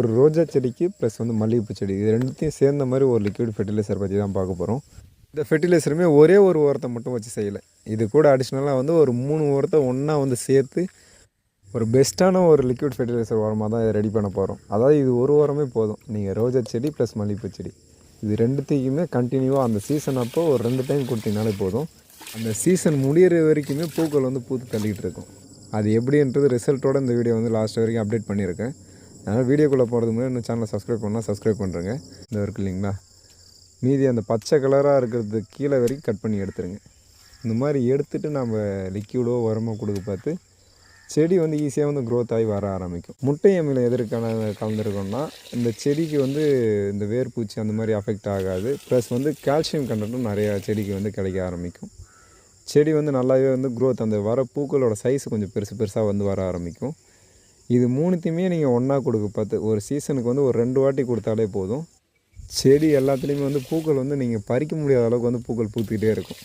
ஒரு ரோஜா செடிக்கு ப்ளஸ் வந்து மல்லிகைப்பூ செடி. இது ரெண்டுத்தையும் சேர்ந்த மாதிரி ஒரு லிக்விட் ஃபெர்டிலைசர் பற்றி தான் பார்க்க போகிறோம் இந்த ஃபெர்டிலைசருமே ஒரே ஒரு உரத்தை மட்டும் வச்சு செய்யலை. இது கூட அடிஷ்னலாக வந்து ஒரு மூணு உரத்தை ஒன்றா வந்து சேர்த்து ஒரு பெஸ்ட்டான ஒரு லிக்விட் ஃபெர்டிலைசர் உரமாக தான் இதை ரெடி பண்ண போகிறோம் அதாவது இது ஒரு உரமே போதும். நீங்கள் ரோஜா செடி ப்ளஸ் மல்லிகைப்பூ செடி. இது ரெண்டுத்தையுமே கண்டினியூவாக அந்த சீசன் அப்போ ஒரு ரெண்டு டைம் கொடுத்தீங்கனாலே போதும். அந்த சீசன் முடிகிற வரைக்குமே பூக்கள் வந்து பூத்து தள்ளிக்கிட்டு இருக்கும். அது எப்படின்றது ரிசல்ட்டோட இந்த வீடியோ வந்து லாஸ்ட் வரைக்கும் அப்டேட் பண்ணியிருக்கேன். அதனால் வீடியோக்குள்ளே போகிறதுக்கு முன்னாடி இன்னும் சேனலை சப்ஸ்கிரைப் பண்ணால் சப்ஸ்கிரைப் பண்ணுறேங்க. இந்த இருக்கு இல்லைங்களா? மீதி அந்த பச்சை கலராக இருக்கிறது கீழே வரைக்கும் கட் பண்ணி எடுத்துருங்க. இந்த மாதிரி எடுத்துகிட்டு நம்ம லிக்யூடோ உரமோ கொடுக்க பார்த்து செடி வந்து ஈஸியாக வந்து க்ரோத் ஆகி வர ஆரம்பிக்கும். முட்டை அமிலம் எதற்கான கலந்துருக்கோம்னா இந்த செடிக்கு வந்து இந்த வேர்பூச்சி அந்த மாதிரி அஃபெக்ட் ஆகாது. ப்ளஸ் வந்து கால்சியம் கண்டென்ட்டும் நிறையா செடிக்கு வந்து கிடைக்க ஆரம்பிக்கும். செடி வந்து நல்லாவே வந்து க்ரோத் அந்த வர பூக்களோட சைஸ் கொஞ்சம் பெருசு பெருசாக வந்து வர ஆரம்பிக்கும். இது மூணுத்தையுமே நீங்கள் ஒன்றா கொடுக்க பார்த்து ஒரு சீசனுக்கு வந்து ஒரு ரெண்டு வாட்டி கொடுத்தாலே போதும். செடி எல்லாத்துலேயுமே வந்து பூக்கள் வந்து நீங்கள் பறிக்க முடியாத அளவுக்கு வந்து பூக்கள் பூத்துக்கிட்டே இருக்கும்.